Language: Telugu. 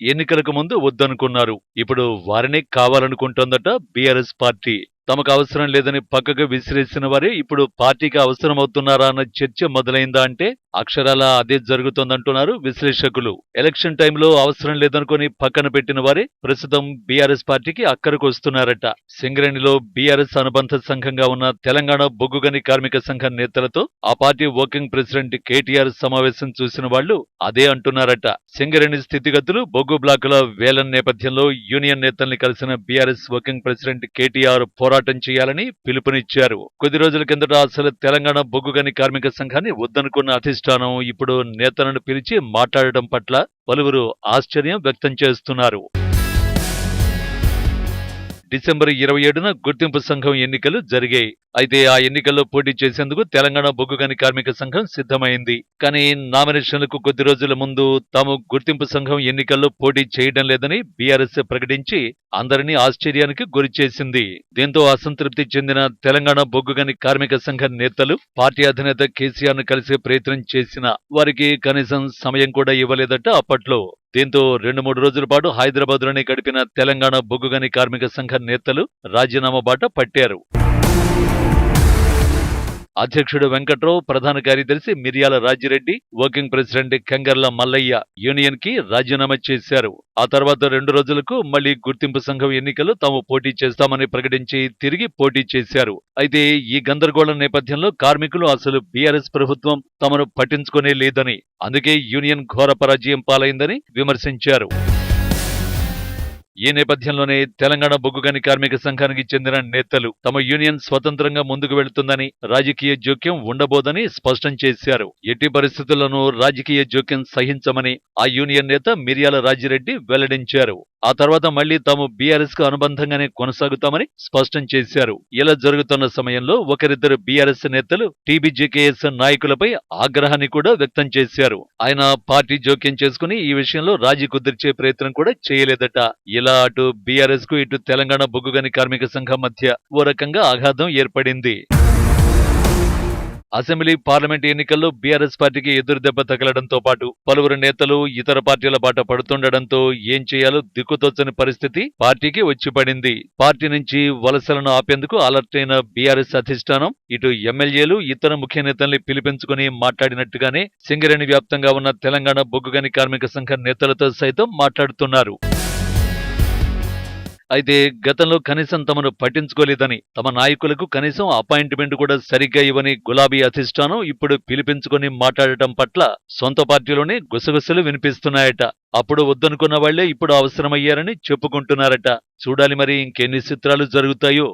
ఎన్నికలకు ముందు వద్దనుకున్నారు. ఇప్పుడు వారినే కావాలనుకుంటోందట బీఆర్ఎస్ పార్టీ. తమకు అవసరం లేదని పక్కకు విసిరేసిన వారే ఇప్పుడు పార్టీకి అవసరమవుతున్నారా అన్న చర్చ మొదలైందా అంటే అక్షరాల అదే జరుగుతోందంటున్నారు విశ్లేషకులు. ఎలక్షన్ టైంలో అవసరం లేదనుకుని పక్కన పెట్టిన వారే ప్రస్తుతం బీఆర్ఎస్ పార్టీకి అక్కరకు వస్తున్నారట. సింగరేణిలో బీఆర్ఎస్ అనుబంధ సంఘంగా ఉన్న తెలంగాణ బొగ్గుగని కార్మిక సంఘం నేతలతో ఆ పార్టీ వర్కింగ్ ప్రెసిడెంట్ కేటీఆర్ సమావేశం చూసిన వాళ్ళు అదే అంటున్నారట. సింగరేణి స్థితిగతులు బొగ్గు బ్లాకుల వేలం నేపథ్యంలో యూనియన్ నేతల్ని కలిసిన బీఆర్ఎస్ వర్కింగ్ ప్రెసిడెంట్ కేటీఆర్ పోరాటం చేయాలని పిలుపునిచ్చారు. కొద్ది రోజుల కిందట అసలు తెలంగాణ బొగ్గుగని కార్మిక సంఘాన్ని వద్దనుకున్న అధిష్టానం ఇప్పుడు నేతలను పిలిచి మాట్లాడటం పట్ల పలువురు ఆశ్చర్యం వ్యక్తం చేస్తున్నారు. డిసెంబర్ ఇరవై ఏడున గుర్తింపు సంఘం ఎన్నికలు జరిగాయి. అయితే ఆ ఎన్నికల్లో పోటీ చేసేందుకు తెలంగాణ బొగ్గుగని కార్మిక సంఘం సిద్ధమైంది. కానీ నామినేషన్లకు కొద్ది రోజుల ముందు తాము గుర్తింపు సంఘం ఎన్నికల్లో పోటీ చేయడం లేదని బీఆర్ఎస్ ప్రకటించి అందరినీ ఆశ్చర్యానికి గురిచేసింది దీంతో అసంతృప్తి చెందిన తెలంగాణ బొగ్గుగని కార్మిక సంఘ నేతలు పార్టీ అధినేత కేసీఆర్ను కలిసే ప్రయత్నం చేసిన వారికి కనీసం సమయం కూడా ఇవ్వలేదట అప్పట్లో. దీంతో రెండు మూడు రోజుల పాటు హైదరాబాద్లోనే గడిపిన తెలంగాణ బొగ్గుగని కార్మిక సంఘ నేతలు రాజీనామా బాట పట్టారు. అధ్యక్షుడు వెంకట్రావు ప్రధాన కార్యదర్శి మిర్యాల రాజిరెడ్డి వర్కింగ్ ప్రెసిడెంట్ కంగర్ల మల్లయ్య యూనియన్కి రాజీనామా చేశారు. ఆ తర్వాత రెండు రోజులకు మళ్ళీ గుర్తింపు సంఘం ఎన్నికలు తాము పోటీ చేస్తామని ప్రకటించి తిరిగి పోటీ చేశారు. అయితే ఈ గందరగోళం నేపథ్యంలో కార్మికులు అసలు బీఆర్ఎస్ ప్రభుత్వం తమను పట్టించుకునే లేదని అందుకే యూనియన్ ఘోర పరాజయం పాలైందని విమర్శించారు. ఈ నేపథ్యంలోనే తెలంగాణ బొగ్గుగని కార్మిక సంఘానికి చెందిన నేతలు తమ యూనియన్ స్వతంత్రంగా ముందుకు వెళుతుందని రాజకీయ జోక్యం ఉండబోదని స్పష్టం చేశారు. ఎట్టి పరిస్థితుల్లోనూ రాజకీయ జోక్యం సహించమని ఆ యూనియన్ నేత మిర్యాల రాజిరెడ్డి వెల్లడించారు. ఆ తర్వాత మళ్ళీ తాము బీఆర్ఎస్కు అనుబంధంగానే కొనసాగుతామని స్పష్టం చేశారు. ఇలా జరుగుతున్న సమయంలో ఒకరిద్దరు బీఆర్ఎస్ నేతలు టీబీజేకేఎస్ నాయకులపై ఆగ్రహాన్ని కూడా వ్యక్తం చేశారు. ఆయన పార్టీ జోక్యం చేసుకుని ఈ విషయంలో రాజీ కుదిర్చే ప్రయత్నం కూడా చేయలేదట. ఇలా అటు బీఆర్ఎస్కు ఇటు తెలంగాణ బొగ్గుగని కార్మిక సంఘం మధ్య ఓ రకంగా ఆఘాతం ఏర్పడింది. అసెంబ్లీ పార్లమెంట్ ఎన్నికల్లో బీఆర్ఎస్ పార్టీకి ఎదురుదెబ్బ తగలడంతో పాటు పలువురు నేతలు ఇతర పార్టీల బాట పడుతుండటంతో ఏం చేయాలో దిక్కుతోచని పరిస్థితి పార్టీకి వచ్చి పడింది పార్టీ నుంచి వలసలను ఆపేందుకు అలర్ట్ అయిన బీఆర్ఎస్ అధిష్టానం ఇటు ఎమ్మెల్యేలు ఇతర ముఖ్య నేతల్ని పిలిపించుకుని మాట్లాడినట్టుగానే సింగరేణి వ్యాప్తంగా ఉన్న తెలంగాణ బొగ్గుగని కార్మిక సంఘం నేతలతో సైతం మాట్లాడుతున్నారు. అయితే గతంలో కనీసం తమను పట్టించుకోలేదని తమ నాయకులకు కనీసం అపాయింట్మెంట్ కూడా సరిగ్గా ఇవ్వని గులాబీ అధిష్టానం ఇప్పుడు పిలిపించుకొని మాట్లాడటం పట్ల సొంత పార్టీలోనే గుసగుసలు వినిపిస్తున్నాయట. అప్పుడు వద్దనుకున్న వాళ్ళే ఇప్పుడు అవసరమయ్యారని చెప్పుకుంటున్నారట. చూడాలి మరి ఇంకెన్ని చిత్రాలు జరుగుతాయో.